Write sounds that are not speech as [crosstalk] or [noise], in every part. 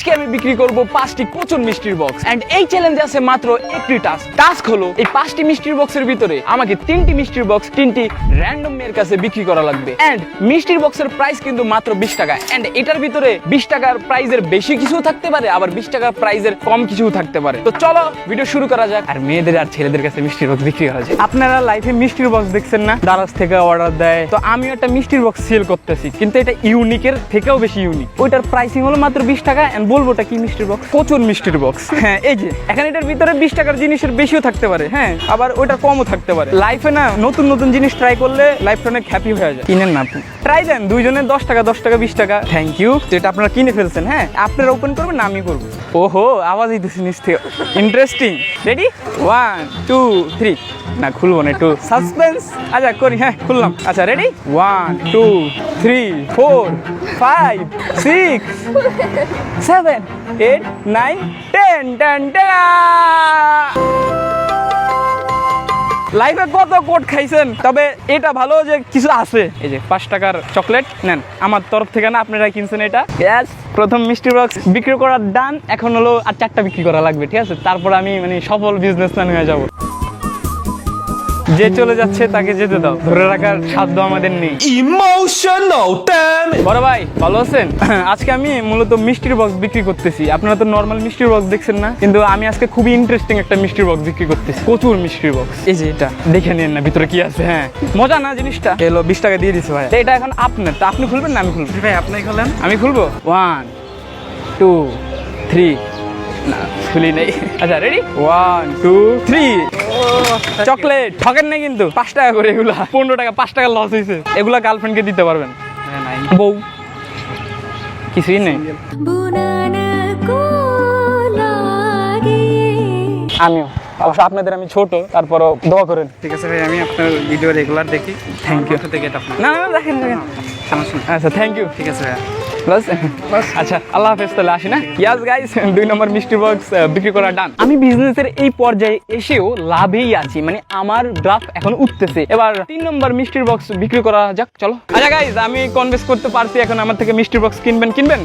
আজকে আমি বিক্রি করব পাঁচটি প্রচুর মিষ্টির বক্স এন্ড এই চ্যালেঞ্জে আছে মাত্র একটি টাস্ক টাস্ক হলো এই পাঁচটি মিষ্টির বক্সের ভিতরে আমাকে তিনটি মিষ্টির বক্স তিনটি র্যান্ডম মেয়ের কাছে বিক্রি করা লাগবে। এন্ড মিষ্টির বক্সের প্রাইস কিন্তু মাত্র বিশ টাকা। এন্ড এটার ভিতরে বিশ টাকার প্রাইজের বেশি কিছু থাকতে পারে, আবার বিশ টাকার প্রাইজের কম কিছু থাকতে পারে। তো চলো ভিডিও শুরু করা যাক। আর মেয়েদের আর ছেলেদের কাছে মিষ্টির বক্স বিক্রি করা যায় আপনারা লাইফে মিষ্টির বক্স দেখছেন না? দারাজ থেকে অর্ডার দেয়। তো আমি একটা মিষ্টির বক্স সেল করতেছি। কিন্তু এটা ইউনিকের থেকেও বেশি ইউনিক ওইটার প্রাইসিং হলো মাত্র বিশ টাকা এন্ড বলব ওটা কি মিষ্টির বক্স প্রচুর মিষ্টির বক্স হ্যাঁ এই যে এখানে এটার ভিতরে বিশ টাকার জিনিসের বেশিও থাকতে পারে হ্যাঁ আবার ওইটার কমও থাকতে পারে। লাইফে না নতুন নতুন জিনিস ট্রাই করলে লাইফটা অনেক হ্যাপি হয়ে যায়। কিনেন না আপনি। ট্রাই দেন দুইজনের দশ টাকা দশ টাকা বিশ টাকা। থ্যাংক ইউ যেটা আপনারা কিনে ফেলছেন হ্যাঁ আপনারা ওপেন করবেন না আমি করব। ওহো আওয়াজ দিতেছি নিচ থেকে interesting ready one two three না খুলবো না একটু। সাসপেন্স আচ্ছা করি হ্যাঁ খুললাম। আচ্ছা ready one two three four five six seven eight nine ten ten লাইফে কত কোট খাইছেন? তবে এটা ভালো যে কিছু আছে। এই যে পাঁচ টাকার চকলেট নেন। আমার তরফ থেকে না আপনারা কিনছেন এটা। গ্যাস প্রথম মিষ্টি বক্স বিক্রি করার ডান এখন হলো আর চারটা বিক্রি করা লাগবে ঠিক আছে? তারপর আমি মানে সফল বিজনেসম্যান হয়ে যাব। যে চলে যাচ্ছে তাকে যেতে দাও। ধরে রাখার সাধ্য আমাদের নেই। Emotional damn বড় ভাই ভালো আছেন? [clears throat] আজকে আমি মূলত মিষ্টির বক্স বিক্রি করতেছি। আপনারা তো নর্মাল মিষ্টির বক্স দেখছেন না? কিন্তু আমি আজকে খুবই ইন্টারেস্টিং একটা মিষ্টির বক্স বিক্রি করতেছি। প্রচুর মিষ্টির বক্স এই যে এটা। দেখে নিন না ভিতরে কি আছে? হ্যাঁ। মজা না জিনিসটা? এলো বিশ টাকা দিয়ে দিছে ভাই। এটা এখন আপনার। তো আপনি খুলবেন না আমি খুলবো? ভাই আপনি খুলেন। আমি খুলবো? ওয়ান টু থ্রি না খুলি নেই। আচ্ছা ready one two three chocolate ঠকেন নাই কিন্তু। পাঁচ টাকা করে এগুলা। পনেরো টাকা পাঁচ টাকা লস হয়েছে এগুলা গার্লফ্রেন্ডকে দিতে পারবেন। বউ। কিছুই নেই। আমিও। অবশ্য আপনাদের আমি ছোট তারপরও দোয়া করেন। ঠিক আছে ভাই আমি আপনার ভিডিও রেগুলার দেখি। Thank you. থেকে এটা না না দেখেন। আচ্ছা থ্যাংক ইউ ঠিক আছে ভাইয়া। বাস আচ্ছা আল্লাহ হাফেজ তাহলে আসি না? ইয়াস গাইস দুই নম্বর মিষ্টি বক্স বিক্রি করা ডান আমি বিজনেসের এই পর্যায়ে এসেও লাভেই আছি মানে আমার গ্রাফ এখন উঠতেছে। এবার তিন নম্বর মিষ্টির বক্স বিক্রি করা যাক চলো। আচ্ছা গাইস আমি কনভেন্স করতে পারছি এখন আমার থেকে মিষ্টির বক্স কিনবেন কিনবেন?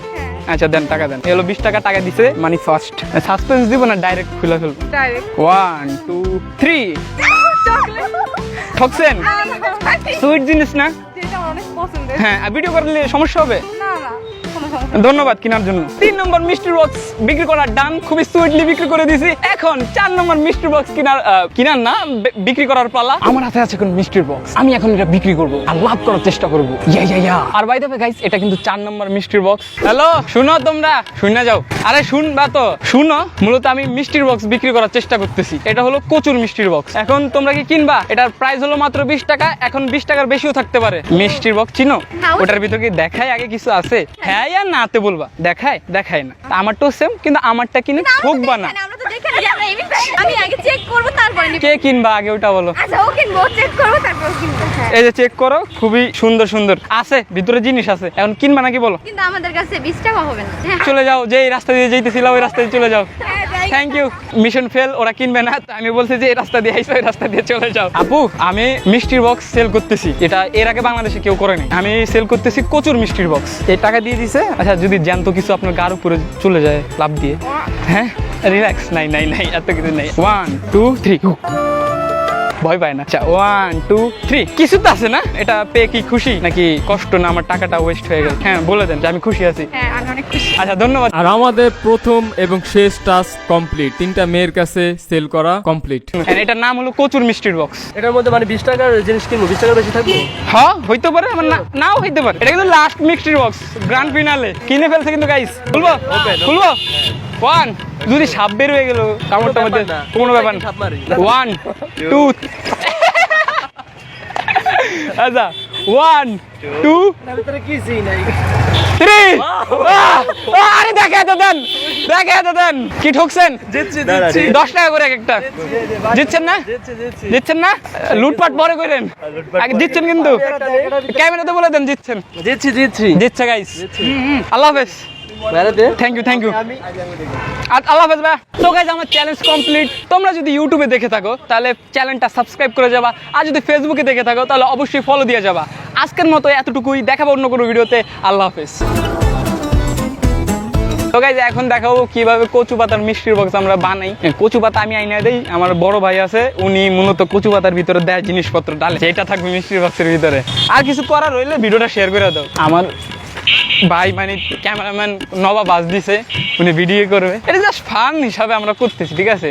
আচ্ছা দেন টাকা দেন। এলো বিশ টাকা টাকা দিছে। মানি ফার্স্ট সাসপেন্স দিব না ডাইরেক্ট খুলে ফেলব। ডাইরেক্ট ওয়ান টু থ্রি ঠকছেন? সুইট জিনিস না? আমার অনেক পছন্দের। হ্যাঁ ভিডিও করলে সমস্যা হবে? না না। ধন্যবাদ কেনার জন্য। তিন নম্বর মিষ্টি বক্স বিক্রি করার ডান খুবই সুইটলি বিক্রি করে দিছি এখন চার নম্বর মিষ্টি বক্স কেনার কেনার না বিক্রি করার পালা। আমার হাতে আছে এখন মিষ্টির বক্স। আমি এখন এটা বিক্রি করব আর লাভ করার চেষ্টা করব। Yeah yeah yeah. R by the guys এটা কিন্তু চার নম্বর মিষ্টির বক্স। হ্যালো শুনো তোমরা শুনে যাও। আরে শুনবা তো। শুনো মূলত আমি মিষ্টির বক্স বিক্রি করার চেষ্টা করতেছি। এটা হলো কচুর মিষ্টির বক্স। এখন তোমরা কি কিনবা? এটার প্রাইস হলো মাত্র বিশ টাকা এখন বিশ টাকার বেশিও থাকতে পারে। মিষ্টির বক্স চিনো? ওটার ভিতর কি দেখায় আগে কিছু আছে? হ্যাঁ আর নাতে বলবা দেখায় দেখায় না। আমার আমারটাও সেম কিন্তু আমারটা কিনে ঠকবা না আমি আগে চেক করব তারপরে কে কিনবা আগে ওটা বলো। আচ্ছা ও কিনবো চেক করব তারপর কিনবো এই যে চেক করো খুবই সুন্দর সুন্দর। আছে ভিতরে জিনিস আছে। এখন কিনবা নাকি বলো? কিন্তু আমাদের কাছে 20 টাকা হবে না হ্যাঁ। চলে যাও যেই রাস্তা দিয়ে যেতেছিলাম ওই রাস্তা দিয়ে চলে যাও। হ্যাঁ। থ্যাংক ইউ মিশন ফেল ওরা কিনবে না। আমি বলছি যে, এই রাস্তা দিয়ে আইসো, এই রাস্তা দিয়ে চলে যাও। আপু, আমি মিষ্টির বক্স সেল করতেছি। এটা এর আগে বাংলাদেশে কেউ করেনি। আমি সেল করতেছি কচুর মিষ্টির বক্স এই টাকা দিয়ে দিছে। আচ্ছা যদি জ্যান্ত কিছু আপনার গার উপরে চলে যায়, লাভ দিয়ে। হ্যাঁ? রিল্যাক্স নাই নাই নাই, এত কিছু নাই। ওয়ান টু থ্রি ভয় পায় না। আচ্ছা ওয়ান টু থ্রি কিছু তো আছে না? এটা পেয়ে কি খুশি? নাকি কষ্ট না আমার টাকাটা ওয়েস্ট হয়ে গেল হ্যাঁ বলে দেন যে আমি খুশি আছি। হ্যাঁ আমি অনেক খুশি। আচ্ছা ধন্যবাদ। আর আমাদের প্রথম এবং শেষ টাস্ক কমপ্লিট তিনটা মেয়ের কাছে সেল করা কমপ্লিট হ্যাঁ, এটার নাম হলো কচুর মিষ্টির বক্স এটার মধ্যে মানে বিশ টাকার জিনিস কিনবো বিশ টাকার বেশি থাকব? হ্যাঁ হইতে পারে আমার না নাও হইতে পারে। এটা কিন্তু লাস্ট মিষ্টির বক্স গ্র্যান্ড ফিনালে কিনে ফেলছে কিন্তু গাইস খুলবো? খুলবো? ওয়ান যদি সাপ বের হয়ে গেল। কামড়টার মধ্যে কোনো ব্যাপার না। ওয়ান টু আচ্ছা ওয়ান টু থ্রি আরে দেখে তো দেন। দেখে তো দেন। কি ঠকছেন? দশ টাকা করে এক একটা। জিতছেন না? জিতছেন না? লুটপাট পরে করেন। আগে জিতছেন কিন্তু। ক্যামেরাতে বলে দেন জিতছেন জিতছি জিতছি জিতছে গাইস আল্লাহ হাফেজ। তোমরা যদি ইউটিউবে দেখে থাকো তাহলে চ্যানেলটা সাবস্ক্রাইব করে যাবা। আর যদি ফেসবুকে দেখে থাকো তাহলে অবশ্যই ফলো দিয়ে যাবা। আজকের মতো এতটুকুই। দেখাবো অন্য কোনো ভিডিওতে আল্লাহ হাফেজ। এখন দেখাবো কীভাবে কচু পাতার মিষ্টির বক্স আমরা বানাই। কচু পাতা আমি আইনা দেই। আমার বড় ভাই আছে উনি মূলত কচু পাতার ভিতরে দেয় জিনিসপত্র ডালে। এটা থাকবে মিষ্টির বক্সের ভিতরে। আর কিছু করার রইলে ভিডিওটা শেয়ার করে দাও। আমার ভাই মানে ক্যামেরাম্যান নবা বাজ দিছে, উনি ভিডিও করবে। এটা জাস্ট ফান হিসাবে আমরা করতেছি, ঠিক আছে?